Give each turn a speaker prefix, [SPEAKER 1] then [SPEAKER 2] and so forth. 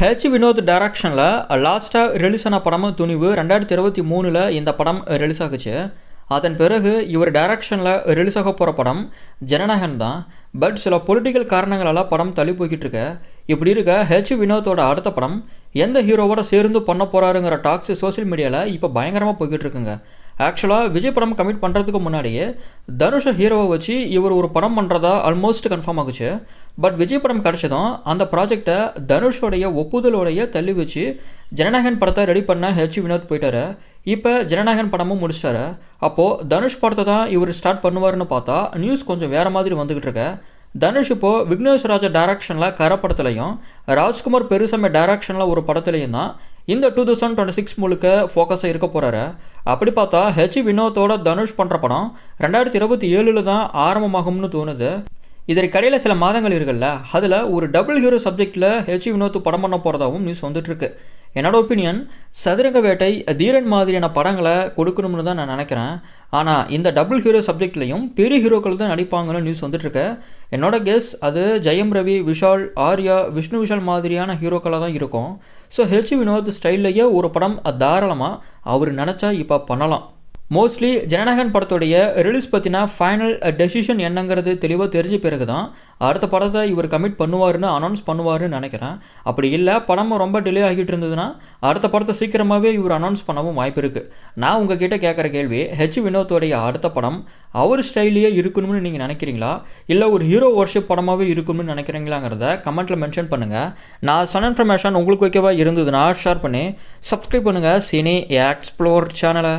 [SPEAKER 1] H Vinod டைரக்ஷனில் லாஸ்ட்டாக release ஆன படமும் துணிவு ரெண்டாயிரத்தி இருபத்தி மூணில் இந்த படம் ரிலீஸ் ஆகுச்சு. அதன் பிறகு இவர் டைரக்ஷனில் ரிலீஸ் ஆக போகிற படம் ஜனநாயகன் தான். பட் சில பொலிட்டிக்கல் காரணங்களால் படம் தள்ளி போய்கிட்டு இருக்கு. இப்படி இருக்க ஹெச் வினோத்தோட அடுத்த படம் எந்த ஹீரோவோட சேர்ந்து பண்ண போகிறாருங்கிற டாக்ஸ் சோஷியல் மீடியாவில் இப்போ பயங்கரமாக போய்கிட்டு இருக்குங்க. ஆக்சுவலாக விஜய் படம் கமிட் பண்ணுறதுக்கு முன்னாடியே தனுஷ ஹீரோவை வச்சு இவர் ஒரு படம் பண்ணுறதா ஆல்மோஸ்ட் கன்ஃபார்ம் ஆகுச்சு. பட் விஜய் படம் கிடச்சதும் அந்த ப்ராஜெக்டை தனுஷோடைய ஒப்புதலோடைய தள்ளி வச்சு ஜனநாயகன் படத்தை ரெடி பண்ண ஹெச் வினோத் போயிட்டாரு. இப்போ ஜனநாயகன் படமும் முடிச்சிட்டாரு அப்போது தனுஷ் படத்தை தான் இவர் ஸ்டார்ட் பண்ணுவார்னு பார்த்தா நியூஸ் கொஞ்சம் வேறு மாதிரி வந்துக்கிட்டு இருக்க. தனுஷ் இப்போது விக்னேஸ்வராஜ டேரக்ஷனில் கர படத்துலையும் ராஜ்குமார் பெருசாமி டைரக்ஷனில் ஒரு படத்துலையும் தான் இந்த டூ தௌசண்ட் டுவெண்ட்டி சிக்ஸ் முழுக்க ஃபோக்கஸாக இருக்க போகிறாரு அப்படி பார்த்தா ஹெச் வினோத்தோட தனுஷ் பண்ணுற படம் ரெண்டாயிரத்தி இருபத்தி ஏழில் தான் ஆரம்பமாகும்னு தோணுது. இதற்கிடையில் சில மாதங்கள் இருக்குல்ல அதில் ஒரு டபுள் ஹீரோ சப்ஜெக்டில் ஹெச் வினோத் படம் பண்ண போகிறதாவும் நியூஸ் வந்துட்டுருக்கு. என்னோட ஒப்பீனியன் சதுரங்க வேட்டை தீரன் மாதிரியான படங்களை கொடுக்கணும்னு தான் நான் நினைக்கிறேன். ஆனால் இந்த டபுள் ஹீரோ சப்ஜெக்ட்லையும் பெரிய ஹீரோக்கள் தான் நடிப்பாங்கன்னு நியூஸ் வந்துட்டுருக்கு. என்னோட கெஸ் அது ஜெயம் ரவி விஷால் ஆர்யா விஷ்ணு விஷால் மாதிரியான ஹீரோக்களாக தான் இருக்கும். ஸோ ஹெச் வினோத் ஸ்டைல்லையே ஒரு படம் தாராளமாக அவர் நினச்சா இப்போ பண்ணலாம். மோஸ்ட்லி ஜனநாயகன் படத்துடைய ரிலீஸ் பற்றின ஃபைனல் டெசிஷன் என்னங்கிறது தெளிவாக தெரிஞ்ச பிறகு தான் அடுத்த படத்தை இவர் கமிட் பண்ணுவாருன்னு அனௌன்ஸ் பண்ணுவாருன்னு நினைக்கிறேன். அப்படி இல்லை படமும் ரொம்ப டிலே ஆகிட்டு இருந்ததுன்னா அடுத்த படத்தை சீக்கிரமாகவே இவர் அனௌன்ஸ் பண்ணவும் வாய்ப்பு இருக்குது நான் உங்ககிட்ட கேட்குற கேள்வி ஹெச் வினோத்தோடைய அடுத்த படம் அவர் ஸ்டைலையே இருக்கணும்னு நீங்கள் நினைக்கிறீங்களா? இல்லை ஒரு ஹீரோ ஒர்ஷிப் படமாகவே இருக்கணும்னு நினைக்கிறீங்களாங்கிறத கமெண்ட்டில் மென்ஷன் பண்ணுங்கள் நான் சன் இன்ஃபர்மேஷன் உங்களுக்கு ஓகேவாக இருந்ததுன்னா ஷேர் பண்ணி சப்ஸ்கிரைப் பண்ணுங்கள் சினி எக்ஸ்ப்ளோர் சேனலை